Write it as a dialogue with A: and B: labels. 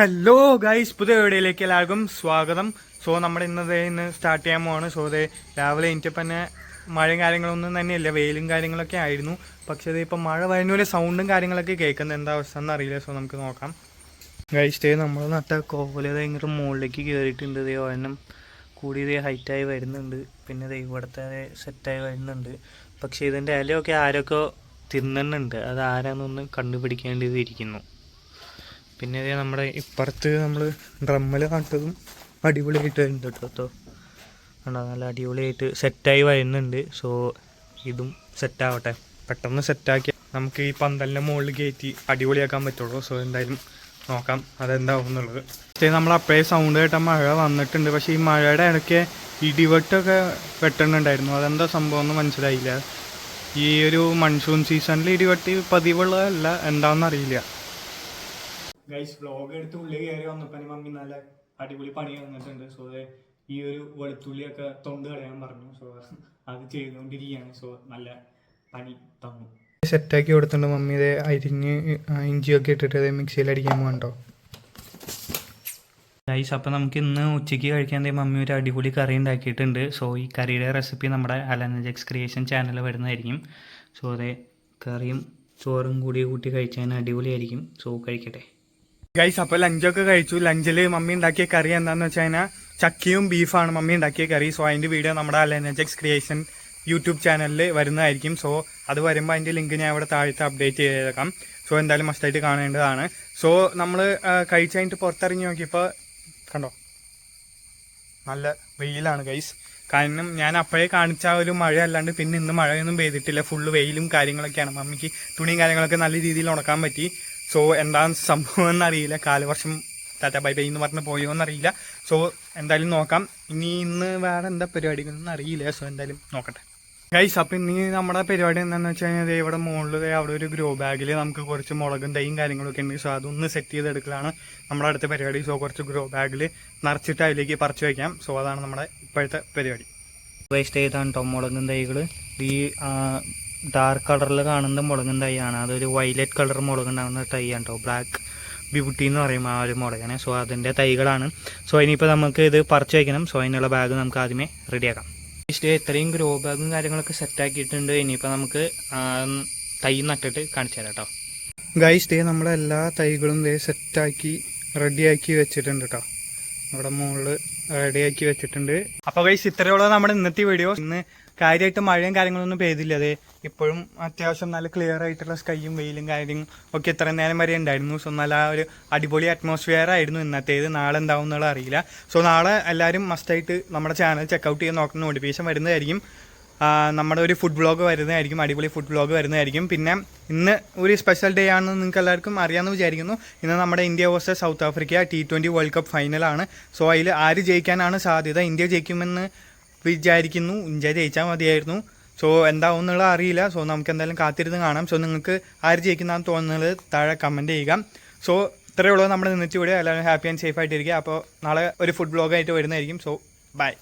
A: Hello guys പുതിയ വീഡിയോയിലേക്ക് എല്ലാവർക്കും സ്വാഗതം. സോ നമ്മൾ ഇന്നത്തെ ഇന്ന് സ്റ്റാർട്ട് ചെയ്യാൻ പോവാണ്. സോ അതെ രാവിലെ എനിക്കിപ്പോൾ തന്നെ മഴയും കാര്യങ്ങളൊന്നും തന്നെയില്ല. വെയിലും കാര്യങ്ങളൊക്കെ ആയിരുന്നു. പക്ഷേ ഇത് ഇപ്പം മഴ വരുന്ന പോലെ സൗണ്ടും കാര്യങ്ങളൊക്കെ കേൾക്കുന്നത് എന്താ അവസ്ഥ എന്ന് അറിയില്ല. സോ നമുക്ക് നോക്കാം. ഗൈസ് ഡേ നമ്മൾ നട്ട കോലത ഇങ്ങോട്ട് മുകളിലേക്ക് കയറിയിട്ടുണ്ട് ദേ ഒരെണ്ണം കൂടി ഇതേ ഹൈറ്റായി വരുന്നുണ്ട്. പിന്നെ ദേ ഇവിടുത്തെ സെറ്റായി വരുന്നുണ്ട്. പക്ഷേ ഇതിന്റെ ഇലയൊക്കെ ആരൊക്കെ തിന്നുന്നുണ്ട്. അത് ആരാന്നൊന്ന് കണ്ടുപിടിക്കേണ്ടിയിരിക്കുന്നു. പിന്നെ അതേ നമ്മുടെ ഇപ്പുറത്ത് നമ്മൾ ഡ്രമ്മിൽ കണ്ടതും അടിപൊളിയായിട്ട് വരുന്നുണ്ട് കേട്ടോ കണ്ടോ? നല്ല അടിപൊളിയായിട്ട് സെറ്റായി വരുന്നുണ്ട്. സോ ഇതും സെറ്റാവട്ടെ. പെട്ടെന്ന് സെറ്റാക്കി നമുക്ക് ഈ പന്തലിന്റെ മുകളിൽ കയറ്റി അടിപൊളിയാക്കാൻ പറ്റുള്ളൂ. സോ എന്തായാലും നോക്കാം അതെന്താവും എന്നുള്ളത്. പക്ഷേ നമ്മൾ അപ്പോഴേ സൗണ്ട് കേട്ട മഴ വന്നിട്ടുണ്ട്. പക്ഷേ ഈ മഴയുടെ ഇടയ്ക്ക് ഇടിവെട്ടൊക്കെ വെട്ടുന്നുണ്ടായിരുന്നു. അതെന്താ സംഭവം എന്ന് മനസ്സിലായില്ല. ഈ ഒരു മൺസൂൺ സീസണിൽ ഇടിവെട്ടി പതിവുള്ളതല്ല എന്താണെന്ന് അറിയില്ല. ഗൈസ് വ്ലോഗ് എടുത്ത് ഉള്ളിൽ കയറി വന്നപ്പോൾ മമ്മി നല്ല അടിപൊളി പണി തന്നിട്ടുണ്ട്. സോ ഈ ഒരു വെളുത്തുള്ളിയൊക്കെ തൊണ്ട് കളയാൻ പറഞ്ഞു. സോ അത് ചെയ്തുകൊണ്ടിരിക്കുകയാണ്. സോ നല്ല പണി തന്നു. സെറ്റാക്കി കൊടുത്തുണ്ട് മമ്മി. ഇത് അരിഞ്ഞ് ഇഞ്ചിയൊക്കെ ഇട്ടിട്ട് ഇത് മിക്സിയിൽ അടിക്കാൻ പോകണ്ടോ ഗൈസ് അപ്പോൾ നമുക്ക് ഇന്ന് ഉച്ചയ്ക്ക് കഴിക്കാൻ ദേ മമ്മി ഒരു അടിപൊളി കറി ഉണ്ടാക്കിയിട്ടുണ്ട്. സോ ഈ കറിയുടെ റെസിപ്പി നമ്മുടെ അലനജക്സ് ക്രിയേഷൻ ചാനലിൽ വരുന്നതായിരിക്കും. സോ അതെ കറിയും ചോറും കൂടി കൂട്ടി കഴിച്ചാൽ അടിപൊളിയായിരിക്കും. സോ കഴിക്കട്ടെ. ഗൈസ് അപ്പോൾ ലഞ്ചൊക്കെ കഴിച്ചു. ലഞ്ചിൽ മമ്മി ഉണ്ടാക്കിയ കറി എന്താണെന്ന് വെച്ച് കഴിഞ്ഞാൽ ചക്കയും ബീഫാണ് മമ്മി ഉണ്ടാക്കിയ കറി. സോ അതിന്റെ വീഡിയോ നമ്മുടെ അലനജക്സ് ക്രിയേഷൻ യൂട്യൂബ് ചാനലിൽ വരുന്നതായിരിക്കും. സോ അത് വരുമ്പോൾ അതിന്റെ ലിങ്ക് ഞാൻ ഇവിടെ താഴ്ത്ത് അപ്ഡേറ്റ് ചെയ്തേക്കാം. സോ എന്തായാലും മസ്റ്റായിട്ട് കാണേണ്ടതാണ്. സോ നമ്മൾ കഴിച്ച് കഴിഞ്ഞിട്ട് പുറത്തിറങ്ങി നോക്കിയപ്പോൾ കണ്ടോ? നല്ല വെയിലാണ് ഗൈസ് കാരണം ഞാൻ അപ്പോഴേ കാണിച്ച ഒരു മഴ അല്ലാണ്ട് പിന്നെ ഇന്ന് മഴയൊന്നും പെയ്തിട്ടില്ല. ഫുള്ള് വെയിലും കാര്യങ്ങളൊക്കെയാണ്. മമ്മിക്ക് തുണിയും കാര്യങ്ങളൊക്കെ നല്ല രീതിയിൽ ഉണക്കാൻ പറ്റി. സോ എന്താണ് സംഭവം എന്നറിയില്ല. കാലവർഷം ടാറ്റ ബൈ ബൈ എന്ന് പറഞ്ഞ് പോയോ എന്നറിയില്ല. സോ എന്തായാലും നോക്കാം. ഇനി ഇന്ന് വേറെ എന്താ പരിപാടികളൊന്നും അറിയില്ല. സോ എന്തായാലും നോക്കട്ടെ. ഗൈസ് അപ്പം ഇനി നമ്മുടെ പരിപാടി എന്താണെന്ന് വെച്ച് കഴിഞ്ഞാൽ ഇവിടെ മുകളിൽ അവിടെ ഒരു ഗ്രോ ബാഗിൽ നമുക്ക് കുറച്ച് മുളകും തൈയും കാര്യങ്ങളൊക്കെ ഉണ്ട്. സോ അതൊന്ന് സെറ്റ് ചെയ്തെടുക്കലാണ് നമ്മുടെ അടുത്ത പരിപാടി. സോ കുറച്ച് ഗ്രോ ബാഗിൽ നിറച്ചിട്ട് അതിലേക്ക് പറിച്ചു വയ്ക്കാം സോ അതാണ് നമ്മുടെ ഇപ്പോഴത്തെ പരിപാടി. വേസ്റ്റ് ചെയ്താണ് കേട്ടോ മുളകും തൈകൾ ഈ ഡാർക്ക് കളറിൽ കാണുന്ന മുളകും തൈയാണ്. അതൊരു വൈലറ്റ് കളർ മുളകുണ്ടാകുന്ന തൈയാണ് കേട്ടോ ബ്ലാക്ക് ബ്യൂട്ടി എന്ന് പറയും ആ ഒരു മുളകാണ്. സോ അതിന്റെ തൈകളാണ്. സോ ഇനിയിപ്പോൾ നമുക്ക് ഇത് പറിച്ച് വയ്ക്കണം സോ അതിനുള്ള ബാഗ് നമുക്ക് ആദ്യമേ റെഡിയാക്കാം ഇഷ്ടം ഇത്രയും ഗ്രോ ബാഗും കാര്യങ്ങളൊക്കെ സെറ്റാക്കിയിട്ടുണ്ട് ഇനിയിപ്പോൾ നമുക്ക് തൈ നട്ടിട്ട് കാണിച്ചു തരാം കേട്ടോ ഗൈസ് ഡേ നമ്മളെ എല്ലാ തൈകളും ദേ സെറ്റാക്കി റെഡിയാക്കി വെച്ചിട്ടുണ്ട് കേട്ടോ നമ്മുടെ മുകളിൽ റെഡിയാക്കി വെച്ചിട്ടുണ്ട്. അപ്പോൾ ഗൈസ് ഇത്രയുള്ള നമ്മുടെ ഇന്നത്തെ വീഡിയോ ഇന്ന് കാര്യമായിട്ട് മഴയും കാര്യങ്ങളൊന്നും പെയ്തില്ല. അതെ ഇപ്പോഴും അത്യാവശ്യം നല്ല ക്ലിയർ ആയിട്ടുള്ള സ്കൈയും വെയിലും കാര്യങ്ങളും ഒക്കെ ഇത്ര നേരം വരെ ഉണ്ടായിരുന്നു. സോ നല്ല ഒരു അടിപൊളി അറ്റ്മോസ്ഫിയർ ആയിരുന്നു ഇന്നത്തേത്. നാളെ എന്താവും എന്നുള്ള അറിയില്ല. സോ നാളെ എല്ലാവരും മസ്റ്റായിട്ട് നമ്മുടെ ചാനൽ ചെക്കൗട്ട് ചെയ്ത് നോക്കുന്ന നോട്ടിഫിക്കേഷൻ വരുന്നതായിരിക്കും. നമ്മുടെ ഒരു ഫുഡ് ബ്ലോഗ് വരുന്നതായിരിക്കും. അടിപൊളി ഫുഡ് ബ്ലോഗ് വരുന്നതായിരിക്കും. പിന്നെ ഇന്ന് ഒരു സ്പെഷ്യൽ ഡേ ആണെന്ന് നിങ്ങൾക്ക് എല്ലാവർക്കും അറിയാമെന്ന് വിചാരിക്കുന്നു. ഇന്ന് നമ്മുടെ India versus South Africa T twenty World Cup ഫൈനലാണ് so അതിൽ ആര് ജയിക്കാനാണ് സാധ്യത? ഇന്ത്യ ജയിക്കുമെന്ന് വിചാരിക്കുന്നു. ഇന്ത്യ ജയിച്ചാൽ മതിയായിരുന്നു. സോ എന്താവും എന്നുള്ളത് അറിയില്ല. സോ നമുക്ക് എന്തായാലും കാത്തിരുന്ന് കാണാം. സോ നിങ്ങൾക്ക് ആര് ജയിക്കുന്നതാണെന്ന് തോന്നുന്നത് താഴെ കമന്റ് ചെയ്യുക. സോ ഇത്രയേ ഉള്ളൂ. നമ്മൾ നിന്നിട്ട് ഇവിടെ എല്ലാവരും ഹാപ്പി ആൻഡ് സേഫ് ആയിട്ടിരിക്കുക. അപ്പോൾ നാളെ ഒരു ഫുഡ് ബ്ലോഗായിട്ട് വരുന്നതായിരിക്കും. So by